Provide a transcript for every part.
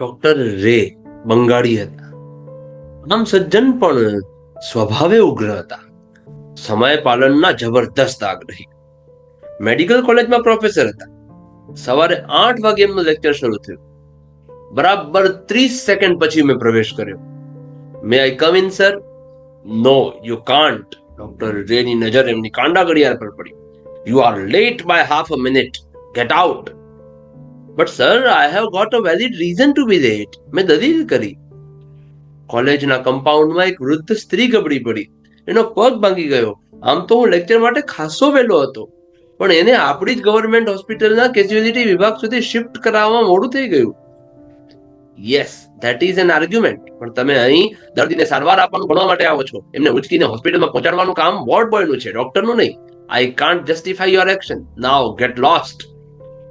Doctor રે બંગાળી હતા. આમ સજ્જન પણ સ્વભાવે ઉગ્ર હતા. સમય પાલનના જબરદસ્ત આગ્રહી. મેડિકલ કોલેજમાં પ્રોફેસર હતા. સવારે આઠ વાગે એમનું લેક્ચર શરૂ થયું. બરાબર ત્રીસ સેકન્ડ પછી મેં પ્રવેશ કર્યો. May I come in sir no you can't doctor રેની નજર એમની કાંડા ઘડિયાળ પર પડી. You are late by half a minute get out but sir I have got a valid reason to be late મેં દલીલ કરી. કોલેજના કમ્પાઉન્ડમાં એક વૃદ્ધ સ્ત્રી ગબડી પડી. એનો પગ ભાંગી ગયો. આમ તો હું લેક્ચર માટે ખાસો વહેલો હતો. પણ એને આપણી જ ગવર્મેન્ટ હોસ્પિટલના કેઝ્યુઅલિટી વિભાગ સુધી શિફ્ટ કરાવવામાં મોડું થઈ ગયું. Yes that is an argument પણ તમે અહીં દર્દીને સારવાર આપવાનું ભણવા માટે આવો છો. એમને ઉચકીને હોસ્પિટલમાં પહોંચાડવાનું કામ વોર્ડ બોયનું છે ડોક્ટરનું નહીં. I can't justify your action now get lost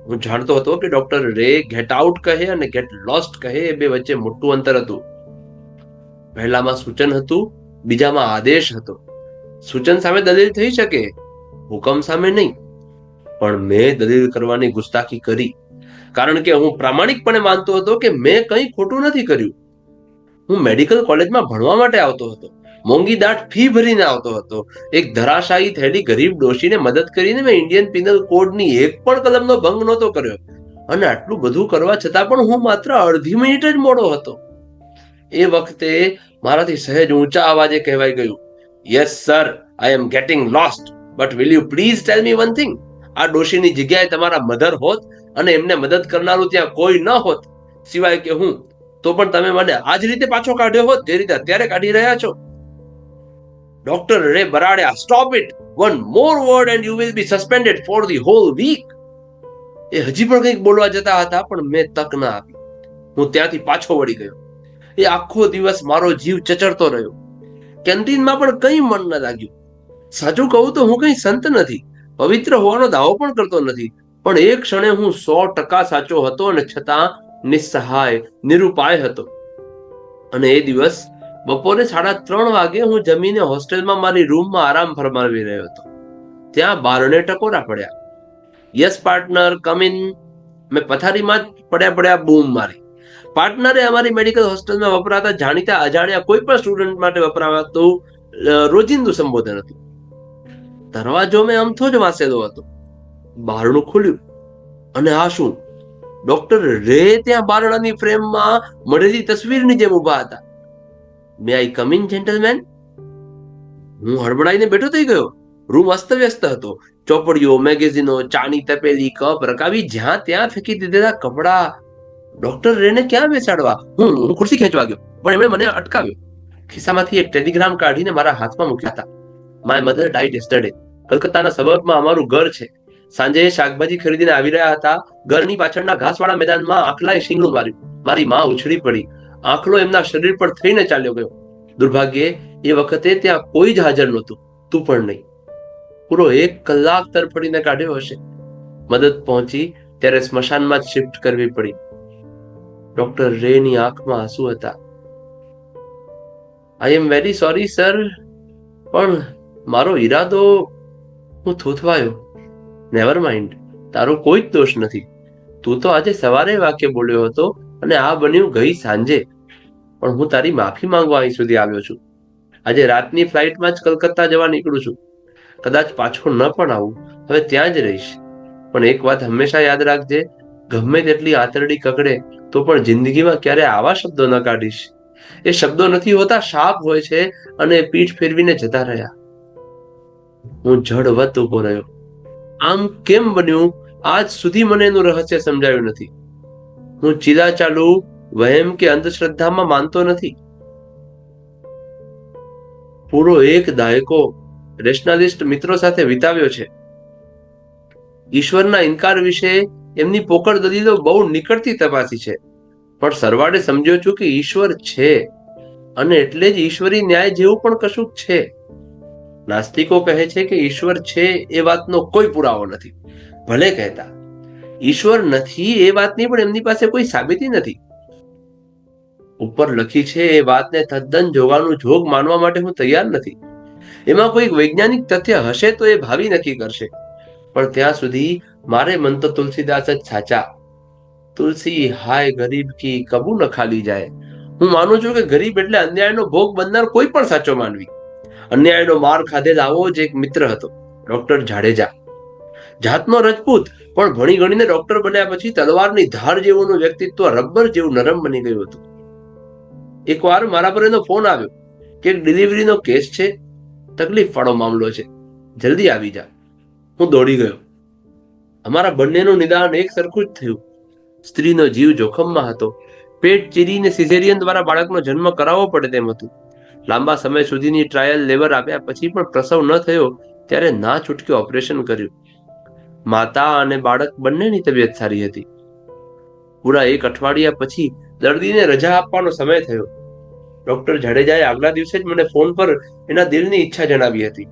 હું જાણતો હતો કે ડોક્ટર રે ગેટ આઉટ કહે અને ગેટ લોસ્ટ કહે એ બે વચ્ચે મોટું અંતર હતું. પહેલામાં સૂચન હતું, બીજામાં આદેશ હતો. સૂચન સામે દલીલ થઈ શકે, હુકમ સામે નહીં. પણ મેં દલીલ કરવાની ગુસ્તાખી કરી. કારણ કે હું પ્રામાણિકપણે માનતો હતો કે મેં કંઈ ખોટું નથી કર્યું. હું મેડિકલ કોલેજમાં ભણવા માટે આવતો હતો. મોંઘી દાટ ફી ભરીને આવતો હતો. એક ધરાશાયી થયેલી ગરીબ ડોશીને મદદ કરીને મેં ઇન્ડિયન પિનલ કોડની એક પણ કલમનો ભંગ નહોતો કર્યો. અને આટલું બધું કરવા છતાં પણ હું માત્ર અડધી મિનિટ જ મોડો હતો. એ વખતે મારાથી સહેજ ઊંચા અવાજે કહેવાઈ ગયું yes sir I am getting lost but will you please tell me one thing આ ડોશીની જગ્યાએ તમારા મધર હોત અને એમને મદદ કરનારું ત્યાં કોઈ ન હોત. સિવાય કે હું, તો પણ તમે મને આ જ રીતે પાછો કાઢ્યો હોત જે રીતે અત્યારે કાઢી રહ્યા છો. Doctor Ray બરાડ્યા stop it one more word and you will be suspended for the whole week એ હજી પણ કંઈક બોલવા જતા હતા, પણ મેં તક ના આપી. હું ત્યાંથી પાછો વળી ગયો. એ આખો દિવસ મારો જીવ ચચરતો રહ્યો. કેન્ટીનમાં પણ કંઈ મન ન લાગ્યું. સાચું કહું તો હું કંઈ સંત નથી. પવિત્ર હોવાનો દાવો પણ કરતો નથી. પણ એ ક્ષણે હું સો ટકા સાચો હતો અને છતાં નિસ્સહાય, નિરુપાય હતો. અને એ દિવસ બપોરે સાડા ત્રણ વાગે હું જમીને હોસ્ટેલમાં મારી રૂમમાં આરામ ફરમાવી રહ્યો હતો. ત્યાં બારણે ટકોરા પડ્યા. Yes, partner, come in. મેં પથારીમાં જ પડ્યા પડ્યા બૂમ મારી. પાર્ટનરે અમારી મેડિકલ હોસ્ટેલમાં વપરાતા જાણીતા અજાણ્યા કોઈ પણ સ્ટુડન્ટ માટે વપરાતું રોજિંદુ સંબોધન હતું. દરવાજો મેં અમથો જ વાંસેલો હતો. બારણું ખુલ્યું. અને આ શું? ડોક્ટર રે ત્યાં બારણાની ફ્રેમમાં મળેલી તસવીરની જેમ ઊભા હતા. મે આઈ કમ ઇન જેન્ટલમેન હું હડબડાઈને બેઠો થઈ ગયો. રૂમ અસ્તવ્યસ્ત હતો. ચોપડીઓ મેગેઝીનો ચાની તપેલી કપ રકાવી જ્યાં ત્યાં ફેંકી દીધેલા કપડા. ડોક્ટર રેને ક્યાં બેસાડવા? હું ખુરશી ખેંચવા ગયો, પણ એમણે મને અટકાવ્યો. ખિસ્સામાંથી એક ટેલિગ્રામ કાઢીને મારા હાથમાં મૂક્યા હતા. My mother died yesterday. કલકત્તાના સબર્બમાં અમારું ઘર છે. સાંજે શાકભાજી ખરીદીને આવી રહ્યા હતા. ઘરની પાછળના ઘાસવાળા મેદાનમાં આખલાએ શીંગડું માર્યું. મારી માં ઉછળી પડી. આંખલો એમના શરીર પર થઈને ચાલ્યો ગયો. દુર્ભાગ્યે, એ વખતે ત્યાં કોઈ જ હાજર નહોતું. તું પણ નહીં. પૂરો એક કલાક તરફડીને કાઢ્યો હશે. મદદ પહોંચી ત્યારે સ્મશાનમાં શિફ્ટ કરવી પડી. ડોક્ટર રેની આંખમાં આંસુ હતા. I am very sorry sir પણ મારો ઈરાદો હું થોથવાયો. નેવર માઇન્ડ તારો કોઈ જ દોષ નથી. તું તો આજે સવારે વાક્ય બોલ્યો હતો. અને આ બન્યું ગઈ સાંજે. પણ હું તારી માફી માંગવા અહીં સુધી આવ્યો છું. આજે રાતની ફ્લાઇટમાં જ કલકત્તા જવા નીકળું છું. કદાચ પાછો ન પણ આવું. હવે ત્યાં જ રહીશ. પણ એક વાત હંમેશા યાદ રાખજે, ગમે તેટલી આંતરડી કકડે, તો પણ જિંદગીમાં ક્યારે આવા શબ્દો ન કાઢીશ. એ શબ્દો નથી હોતા શાપ હોય છે અને પીઠ ફેરવીને જતા રહ્યા. હું જડવત ઊભો રહ્યો. આમ કેમ બન્યું? આજ સુધી મને એનું રહસ્ય સમજાયું નથી. હું ચીલા ચાલુ વહેમ કે અંધશ્રદ્ધામાં માનતો નથી? પૂરો એક દાયકો રેશનાલિસ્ટ મિત્રો સાથે વિતાવ્યો છે. ઈશ્વરના ઇનકાર વિશે એમની પોકળ દલીલો બહુ નીકળતી તપાસી છે. પણ સરવાળે સમજ્યો છું કે ઈશ્વર છે અને એટલે જ ઈશ્વરી ન્યાય જેવું પણ કશું છે. નાસ્તિકો કહે છે કે ઈશ્વર છે એ વાતનો કોઈ પુરાવો નથી. ભલે કહેતા ઈશ્વર નથી એ વાતની પણ એમની પાસે કોઈ સાબિતી નથી. ઉપર લખી છે, એ વાતને તદ્દન જોવાનું જોગ માનવા માટે હું તૈયાર નથી. એમાં કોઈ વૈજ્ઞાનિક તથ્ય હશે તો એ ભાવિ નક્કી કરશે. પણ ત્યાં સુધી મારે મન તો તુલસીદાસ જ સાચા. તુલસી, હાય ગરીબ કી કબુ ન ખાલી જાય. હું માનું છું કે ગરીબ એટલે અન્યાયનો ભોગ બનનાર કોઈ પણ સાચો માનવી. અન્યાયનો માર ખાધેલ આવો જ એક મિત્ર હતો, ડોક્ટર જાડેજા. જાતનો રજપૂત. પણ ભણી ગણીને ડોક્ટર બન્યા પછી તલવારની ધાર જેવું વ્યક્તિત્વ રબર જેવું નરમ બની ગયું હતું. એકવાર મારા પર એનો ફોન આવ્યો કે ડિલિવરીનો કેસ છે. તકલીફ વાળો મામલો છે. જલ્દી આવી જા. હું દોડી ગયો. અમારા બંનેનું નિદાન એક સરખું જ થયું. સ્ત્રીનો જીવ જોખમમાં હતો. પેટ ચીરીને સિઝેરિયન દ્વારા બાળકનો જન્મ કરાવવો પડે તેમ હતું. લાંબા સમય સુધીની ટ્રાયલ લેબર આપ્યા પછી પણ પ્રસવ ન થયો ત્યારે ના છૂટકે ઓપરેશન કર્યું. માતા અને બાળક બંનેની તબિયત સારી હતી. પૂરા એક અઠવાડિયા પછી દર્દીને રજા આપવાનો સમય થયો. ડોક્ટર જાડેજાએ આગલા દિવસે જ મને ફોન પર એના દિલની ઈચ્છા જણાવી હતી.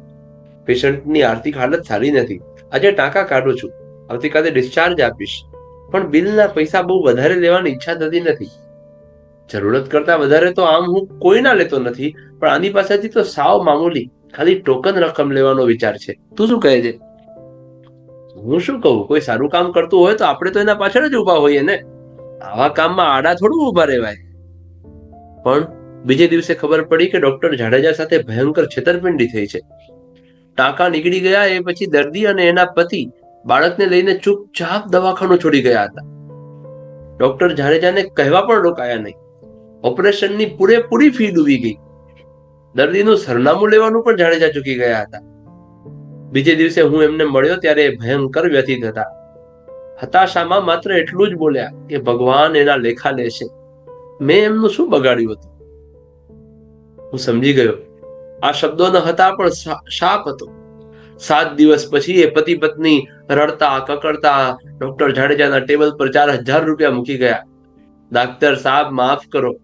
પેશન્ટની આર્થિક હાલત સારી નથી. આજે ટાંકા કાઢું છું. આવતીકાલે ડિસ્ચાર્જ આપીશ. પણ બિલના પૈસા બહુ વધારે લેવાની ઈચ્છા થતી નથી. જરૂરત કરતા વધારે તો આમ હું કોઈના લેતો નથી, પણ આની પાસેથી તો સાવ મામૂલી, ખાલી ટોકન રકમ લેવાનો વિચાર છે. તું શું કહે છે? હું શું કહું? કોઈ સારું કામ કરતું હોય તો આપણે તો એના પાછળ જ ઊભા હોઈએ ને? આવા કામમાં આડા થોડું ઊભા રહેવાય. પણ બીજે દિવસે ખબર પડી કે ડોક્ટર જાડેજા સાથે ભયંકર છેતરપિંડી થઈ છે. ટાંકા નીકળી ગયા, એ પછી દર્દી અને એના પતિ બાળકને લઈને ચૂપચાપ દવાખાનું છોડી ગયા હતા. ડોક્ટર જાડેજાને કહેવા પણ રોકાયા નહીં. ઓપરેશનની પૂરેપૂરી ફી ડૂબી ગઈ. દર્દીનું સરનામું લેવાનું પણ જાડેજા ચૂકી ગયા હતા. બીજે દિવસે હું એમને મળ્યો ત્યારે ભયંકર વ્યથિત હતા. હતાશામાં માત્ર એટલું જ બોલ્યા કે ભગવાન એના લેખા લેશે. મેં એમનું શું બગાડ્યું હતું? હું સમજી ગયો. આ શબ્દો ન હતા પણ શાપ હતો. સાત દિવસ પછી એ પતિ પત્ની રડતા, કકડતા ડોક્ટર જાડેજાના ટેબલ પર ચાર હજાર રૂપિયા મૂકી ગયા. ડાક્ટર સાહેબ, માફ કરો.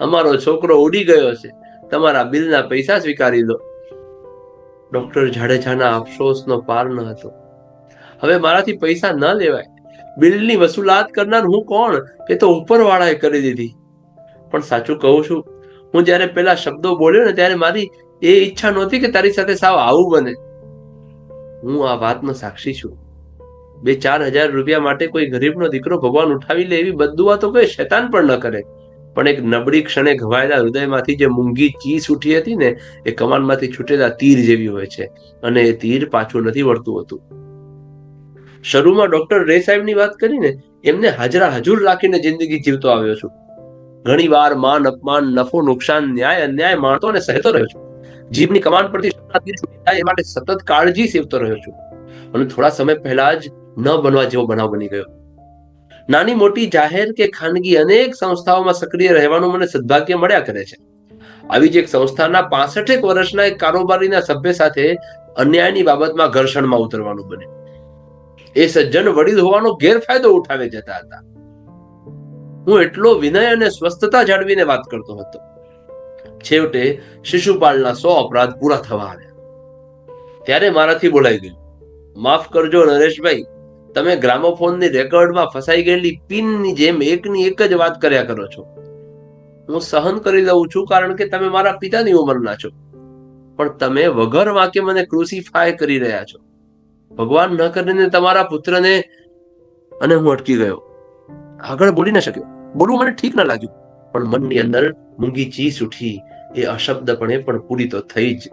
અમારો છોકરો ઉડી ગયો છે. તમારા બિલના પૈસા સ્વીકારી લો. ડોક્ટર જાડેજાના અફસોસનો પાર ન હતો. હવે મારાથી પૈસા ન લેવાય. બિલની વસૂલાત કરનાર હું કોણ? એ તો ઉપરવાળાએ કરી દીધી. પણ સાચું કહું છું, હું જ્યારે પેલા શબ્દો બોલ્યો ને ત્યારે મારી એ ઈચ્છા નહોતી કે તારી સાથે સાવ આવું બને. હું આ વાતનો સાક્ષી છું. બે ચાર હજાર રૂપિયા માટે કોઈ ગરીબનો દીકરો ભગવાન ઉઠાવી લે એવી બદુઆ તો કોઈ શેતાન પણ ન કરે. પણ એક નબળી ક્ષણે ઘવાયેલા હૃદયમાંથી જે મૂંગી ચીસ ઉઠી હતી ને, એ કમાનમાંથી છૂટેલા તીર જેવી હોય છે. અને એ તીર પાછું નથી વળતું હતું. શરૂમાં ડોક્ટર રે સાહેબની વાત કરીને એમને હાજરા હજુર રાખીને જિંદગી જીવતો આવ્યો છું. ઘણી વાર માન, અપમાન, નફો, નુકસાન, ન્યાય, અન્યાય માણતો અને સહેતો રહ્યો છું. જીભની કમાન પરથી એ માટે સતત કાળજી સેવતો રહ્યો છું. અને થોડા સમય પહેલા જ ન બનવા જેવો બનાવ બની ગયો. નાની મોટી જાહેર કે ખાનગી અનેક સંસ્થાઓમાં સક્રિય રહેવાનું મને સદભાગ્ય મળ્યા કરે છે. આવી જ એક સંસ્થાના પાસઠેક વર્ષના એક કારોબારીના સભ્ય સાથે અન્યાયની બાબતમાં ઘર્ષણમાં ઉતરવાનું બને એ સજ્જન વડીલ હોવાનો ગેરફાયદો ઉઠાવે જતા હતા. હું એટલો વિનય અને સ્વસ્થતા જાળવીને વાત કરતો હતો. છેવટે શિશુપાલના સો અપરાધ પૂરા થવા આવ્યા. ત્યારે મારાથી બોલાઈ ગયું. માફ કરજો નરેશભાઈ તમે ગ્રામોફોનની રેકોર્ડમાં ફસાઈ ગયેલી પિનની જેમ એકની એક જ વાત કર્યા કરો છો. હું સહન કરી લઉં છું કારણ કે તમે મારા પિતાની ઉંમરના છો. પણ તમે વગર વાંકે મને ક્રુસિફાય કરી રહ્યા છો. ભગવાન ન કરીને તમારા પુત્રને અને હું અટકી ગયો. આગળ બોલી ન શક્યો. બોલવું મને ઠીક ન લાગ્યું. પણ મનની અંદર મૂંગી ચીસ ઉઠી. એ અશબ્દપણે પણ પૂરી તો થઈ જ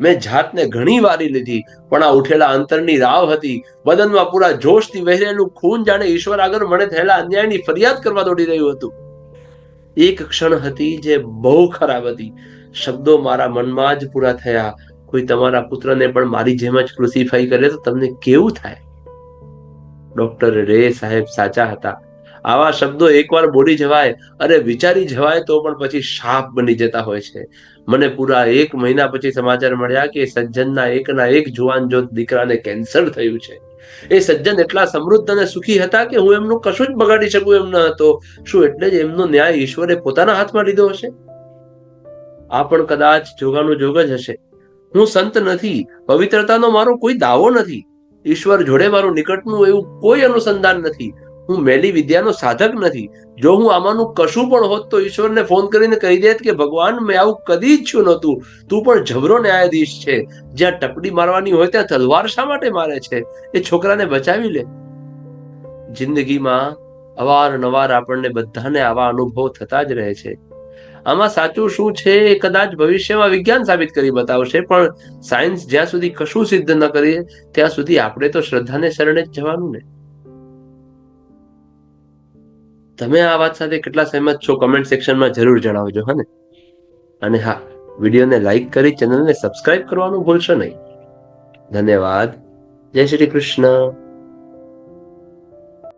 મેં જાતને ઘણી વારી લીધી, પણ આ ઉઠેલા અંતરની રાવ હતી. બદનમાં પૂરા જોશથી વહેરેલું ખૂન જાણે ઈશ્વર આગળ મને થયેલા અન્યાયની ફરિયાદ કરવા દોડી રહ્યું હતું. એક ક્ષણ હતી જે બહુ ખરાબ હતી. શબ્દો મારા મનમાં જ પૂરા થયા. કોઈ તમારા પુત્રને પણ મારી જેમ જ ક્રુસિફાઈ કરે તો તમને કેવું થાય? ડોક્ટર રે સાહેબ સાચા હતા. આવા શબ્દો એકવાર બોલી જવાય, અરે વિચારી જવાય તો પણ પછી શાપ બની જતા હોય છે. મને પૂરા એક મહિના પછી સમાચાર મળ્યા કે સજ્જનના એકના એક જુવાન જોત દીકરાને કેન્સર થયું છે. એ સજ્જન એટલા સમૃદ્ધ અને સુખી હતા કે હું એમનું કશું જ બગાડી શકું એમ ન હતો. શું એટલે જ એમનો ન્યાય ઈશ્વરે પોતાના હાથમાં લીધો હશે? આ પણ કદાચ જોગાનું જોગ જ હશે. હું સંત નથી, પવિત્રતાનો મારો કોઈ દાવો નથી. ઈશ્વર જોડે મારું નિકટનું એવું કોઈ અનુસંધાન નથી. હું મેલી વિદ્યાનો સાધક નથી. જો હું આમાંનું કશું પણ હોત તો ઈશ્વરને ફોન કરીને કહી દેત કે, ભગવાન, મેં આવું કદી ઈચ્છ્યું નહોતું. તું પણ જબરો ન્યાયાધીશ છે. જ્યાં ટપડી મારવાની હોય ત્યાં તલવાર શા માટે મારે છે? એ છોકરાને બચાવી લે. જિંદગીમાં અવારનવાર આપણને બધાને આવા અનુભવ થતા જ રહે છે. આમાં સાચું શું છે એ કદાચ ભવિષ્યમાં વિજ્ઞાન સાબિત કરી બતાવશે, પણ સાયન્સ જ્યાં સુધી કશું સિદ્ધ ન કરીએ, ત્યાં સુધી આપણે તો શ્રદ્ધાને શરણે જ જવાનું ને. તમે આ વાત સાથે કેટલા સહેમત છો કમેન્ટ સેક્શનમાં જરૂર જણાવજો હને અને હા, વિડીયોને લાઈક કરી ચેનલને સબસ્ક્રાઇબ કરવાનું ભૂલશો નહીં. ધન્યવાદ. જય શ્રી કૃષ્ણ.